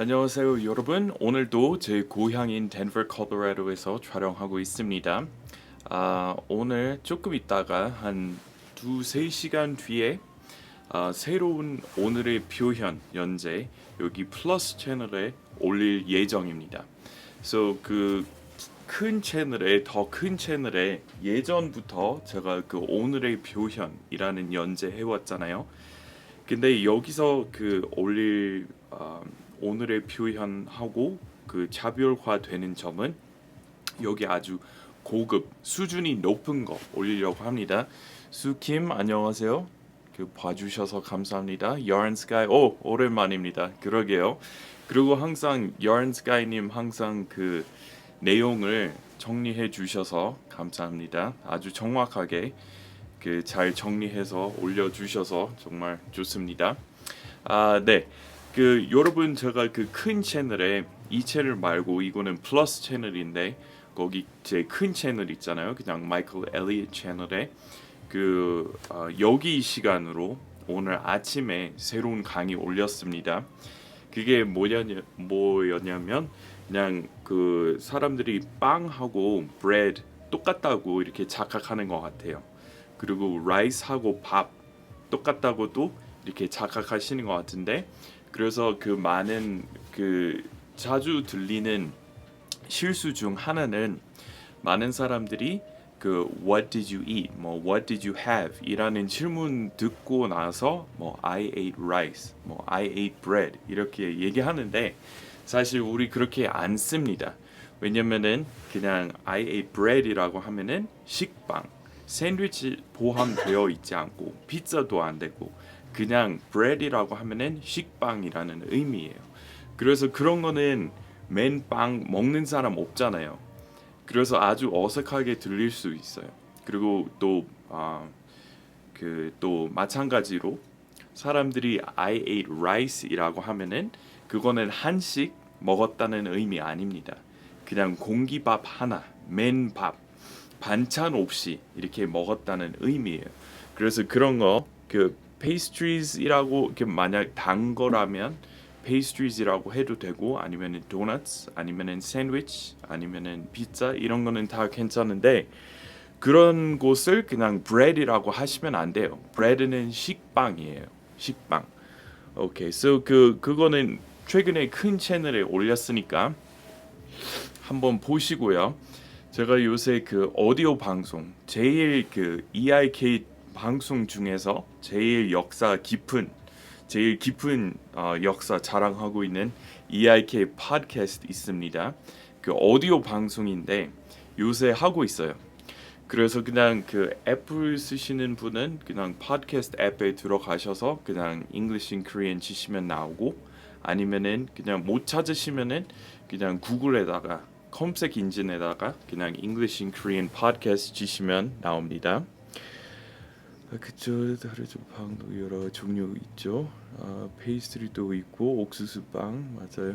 안녕하세요 여러분. 오늘도 제 고향인 덴버 콜로라도에서 촬영하고 있습니다. 아, 오늘 조금 있다가 한 두세 시간 뒤에 아, 새로운 오늘의 표현 연재 여기 플러스 채널에 올릴 예정입니다. 그래서 그큰 채널에 더 큰 채널에 예전부터 제가 그 오늘의 표현이라는 연재 해왔잖아요. 근데 여기서 그 올릴 어, 오늘의 표현하고 그 차별화되는 점은 여기 아주 고급 수준이 높은 거 올리려고 합니다. 수킴 안녕하세요. 그 봐주셔서 감사합니다. Yarn Sky 오 오랜만입니다. 그러게요. 그리고 항상 Yarn Sky님 항상 그 내용을 정리해 주셔서 감사합니다. 아주 정확하게 그 잘 정리해서 올려 주셔서 정말 좋습니다. 아 네. 그 여러분 제가 그 큰 채널에 이 채널 말고 이거는 플러스 채널인데 거기 제 큰 채널 있잖아요. 그냥 마이클 엘리엇 채널에 그 어, 여기 이 시간으로 오늘 아침에 새로운 강의 올렸습니다. 그게 뭐냐 뭐였냐면 그냥 그 사람들이 빵하고 브레드 똑같다고 이렇게 착각하는 것 같아요. 그리고 라이스하고 밥 똑같다고도 이렇게 착각하시는 것 같은데 그래서 그 많은 그 자주 들리는 실수 중 하나는 많은 사람들이 그 What did you eat? 뭐 What did you have? 이라는 질문 듣고 나서 뭐 I ate rice, 뭐 I ate bread 이렇게 얘기하는데 사실 우리 그렇게 안 씁니다. 왜냐면은 그냥 I ate bread이라고 하면은 식빵, 샌드위치 포함되어 있지 않고 피자도 안 되고 그냥 bread이라고 하면은 식빵이라는 의미예요. 그래서 그런 거는 맨빵 먹는 사람 없잖아요. 그래서 아주 어색하게 들릴 수 있어요. 그리고 또 아, 그 또 마찬가지로 사람들이 I ate rice이라고 하면은 그거는 한식 먹었다는 의미 아닙니다. 그냥 공기밥 하나, 맨밥, 반찬 없이 이렇게 먹었다는 의미예요. 그래서 그런 거그 페이스트리즈라고 이렇게 만약 단 거라면 페이스트리즈라고 해도 되고 아니면은 도넛 아니면은 샌드위치 아니면은 피자 이런 거는 다 괜찮은데 그런 곳을 그냥 브레드라고 하시면 안 돼요. 브레드는 식빵이에요. 식빵. 오케이. So 그 그거는 최근에 큰 채널에 올렸으니까 한번 보시고요. 제가 요새 그 오디오 방송 제일 그 EIK 방송 중에서 제일 역사 깊은 제일 깊은 어, 역사 자랑하고 있는 EIK 팟캐스트 있습니다. 그 오디오 방송인데 요새 하고 있어요. 그래서 그냥 그 애플 쓰시는 분은 그냥 팟캐스트 앱에 들어가셔서 그냥 English in Korean 치시면 나오고 아니면은 그냥 못 찾으시면은 그냥 구글에다가 검색 인진에다가 그냥 English in Korean 팟캐스트 치시면 나옵니다. 아, 그쵸 다르죠 빵도 여러 종류 있죠. 아, 페이스트리도 있고 옥수수 빵 맞아요.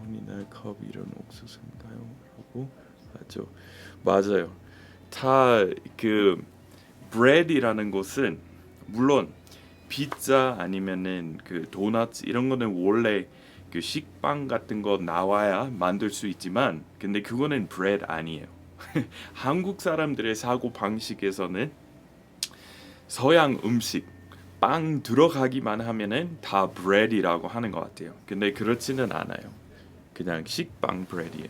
어린이날 컵 이런 옥수수인가요? 라고. 맞죠. 맞아요. 다 그 브레드이라는 것은 물론 피자 아니면은 그 도넛 이런 거는 원래 그 식빵 같은 거 나와야 만들 수 있지만 근데 그거는 브레드 아니에요. 한국 사람들의 사고 방식에서는 서양 음식 빵 들어가기만 하면은 다 브레드라고 하는 것 같아요. 근데 그렇지는 않아요. 그냥 식빵 브레드예요.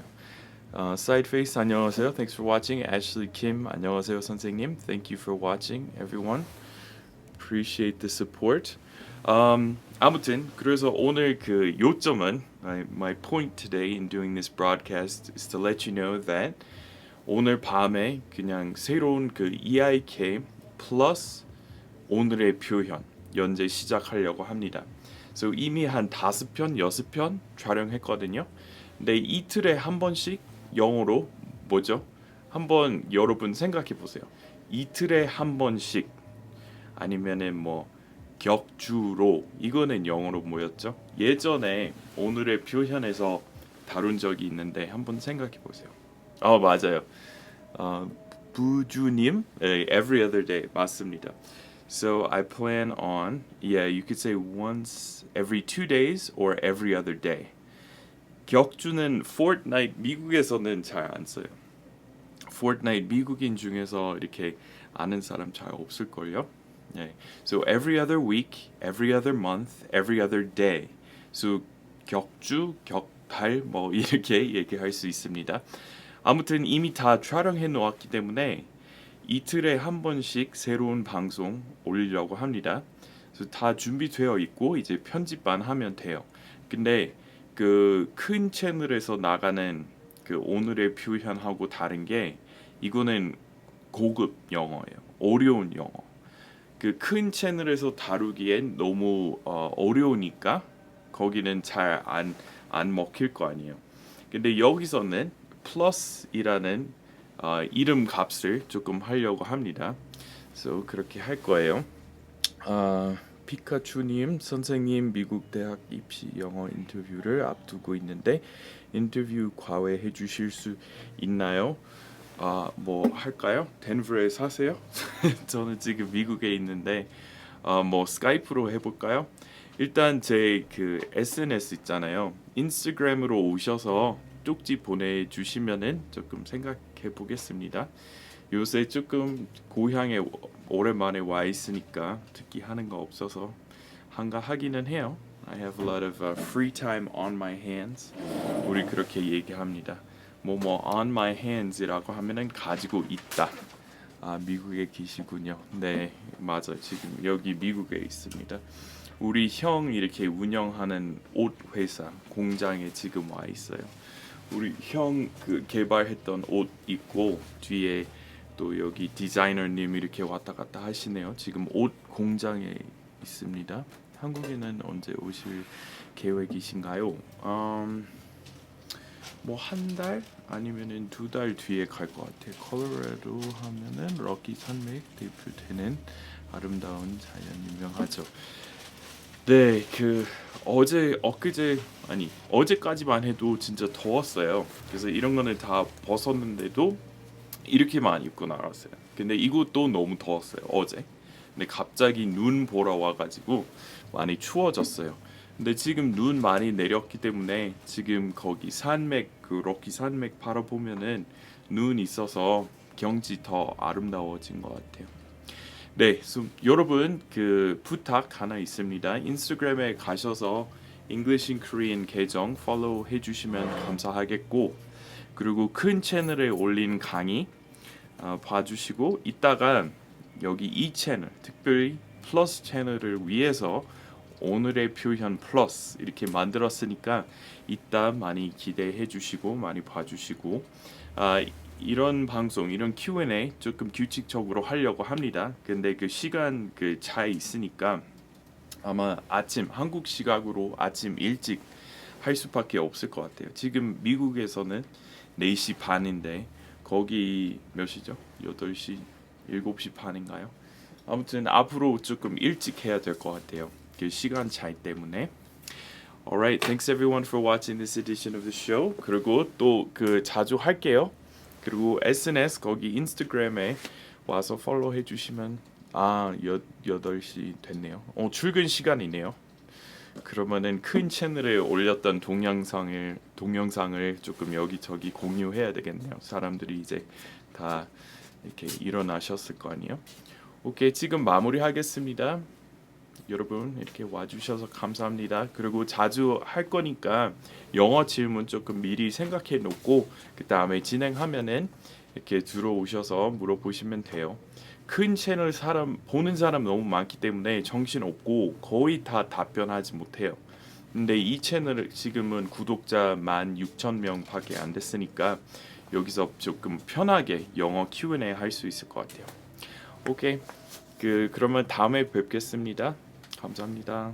어, side face 안녕하세요. Thanks for watching. Ashley Kim 안녕하세요 선생님. Thank you for watching everyone. Appreciate the support. Um, 아무튼 그래서 오늘 그 요점은 my, my point today in doing this broadcast is to let you know that 오늘 밤에 그냥 새로운 그 EIK 플러스 오늘의 표현 연재 시작하려고 합니다. 그래서 이미 한 다섯 편, 여섯 편 촬영했거든요. 근데 이틀에 한 번씩 영어로 뭐죠? 한번 여러분 생각해 보세요. 이틀에 한 번씩 아니면은 뭐 격주로 이거는 영어로 뭐였죠? 예전에 오늘의 표현에서 다룬 적이 있는데 한번 생각해 보세요. 어 맞아요. 어, 부주님, 네, every other day 맞습니다. So I plan on, yeah, you could say once every two days or every other day. 격주는 Fortnite 미국에서는 잘 안 써요. Fortnite 미국인 중에서 이렇게 아는 사람 잘 없을 걸요. 네. So every other week, every other month, every other day. So 격주, 격달 뭐 이렇게 얘기할 수 있습니다. 아무튼 이미 다 촬영해 놓았기 때문에 이틀에 한 번씩 새로운 방송 올리려고 합니다. 그래서 다 준비되어 있고 이제 편집만 하면 돼요. 근데 그 큰 채널에서 나가는 그 오늘의 표현하고 다른 게 이거는 고급 영어예요. 어려운 영어. 그 큰 채널에서 다루기엔 너무 어, 어려우니까 거기는 잘 안 안 먹힐 거 아니에요. 근데 여기서는 플러스이라는 어, 이름 값을 조금 하려고 합니다. 그래서 그렇게 할 거예요. 아, 피카츄님 선생님 미국 대학 입시 영어 인터뷰를 앞두고 있는데 인터뷰 과외해 주실 수 있나요? 아, 뭐 할까요? 덴버에 사세요? 저는 지금 미국에 있는데 어, 뭐 스카이프로 해볼까요? 일단 제 그 SNS 있잖아요. 인스타그램으로 오셔서 쪽지 보내주시면은 조금 생각해 보겠습니다. 요새 조금 고향에 오- 오랜만에 와 있으니까 특히 하는 거 없어서 한가하기는 해요. I have a lot of uh, free time on my hands. 우리 그렇게 얘기합니다. 뭐뭐 on my hands이라고 하면은 가지고 있다. 아 미국에 계시군요. 네 맞아요. 지금 여기 미국에 있습니다. 우리 형 이렇게 운영하는 옷 회사 공장에 지금 와 있어요. 우리 형 그 개발했던 옷 입고 뒤에 또 여기 디자이너님 이렇게 왔다 갔다 하시네요. 지금 옷 공장에 있습니다. 한국에는 언제 오실 계획이신가요? 음, 뭐한 달 아니면은 두 달 뒤에 갈 것 같아요. 콜로라도 하면은 럭키 산맥 대표되는 아름다운 자연 유명하죠. 네, 그 어제 엊그제 아니 어제까지만 해도 진짜 더웠어요. 그래서 이런 거는 다 벗었는데도 이렇게만 입고 나갔어요. 근데 이것도 너무 더웠어요 어제. 근데 갑자기 눈 보러 와가지고 많이 추워졌어요. 근데 지금 눈 많이 내렸기 때문에 지금 거기 산맥 그 럭키 산맥 바라보면은 눈 있어서 경치 더 아름다워진 것 같아요. 네, 여러분 그 부탁 하나 있습니다. 인스타그램에 가셔서 English in Korean 계정 팔로우 해주시면 감사하겠고 그리고 큰 채널에 올린 강의 어, 봐주시고 이따가 여기 이 채널 특별히 플러스 채널을 위해서 오늘의 표현 플러스 이렇게 만들었으니까 이따 많이 기대해 주시고 많이 봐주시고 아, 이런 방송 이런 Q&A 조금 규칙적으로 하려고 합니다. 근데 그 시간 그 차이 있으니까 아마 아침 한국 시각으로 아침 일찍 할 수밖에 없을 것 같아요. 지금 미국에서는 4시 반인데 거기 몇 시죠? 8시 7시 반인가요? 아무튼 앞으로 조금 일찍 해야 될 것 같아요. 그 시간 차이 때문에. Alright, thanks everyone for watching this edition of the show. 그리고 또 그 자주 할게요. 그리고 SNS 거기 인스타그램에 와서 팔로우 해주시면 아 여, 8시 됐네요. 어 출근 시간이네요. 그러면은 큰 채널에 올렸던 동영상을 동영상을 조금 여기저기 공유해야 되겠네요. 사람들이 이제 다 이렇게 일어나셨을 거 아니에요. 오케이 지금 마무리하겠습니다. 여러분 이렇게 와주셔서 감사합니다. 그리고 자주 할 거니까 영어 질문 조금 미리 생각해 놓고 그 다음에 진행하면은 이렇게 들어오셔서 물어보시면 돼요. 큰 채널 사람 보는 사람 너무 많기 때문에 정신 없고 거의 다 답변하지 못해요. 근데 이 채널 지금은 구독자 16,000명밖에 안 됐으니까 여기서 조금 편하게 영어 Q&A 할 수 있을 것 같아요. 오케이. 그 그러면 다음에 뵙겠습니다. 감사합니다.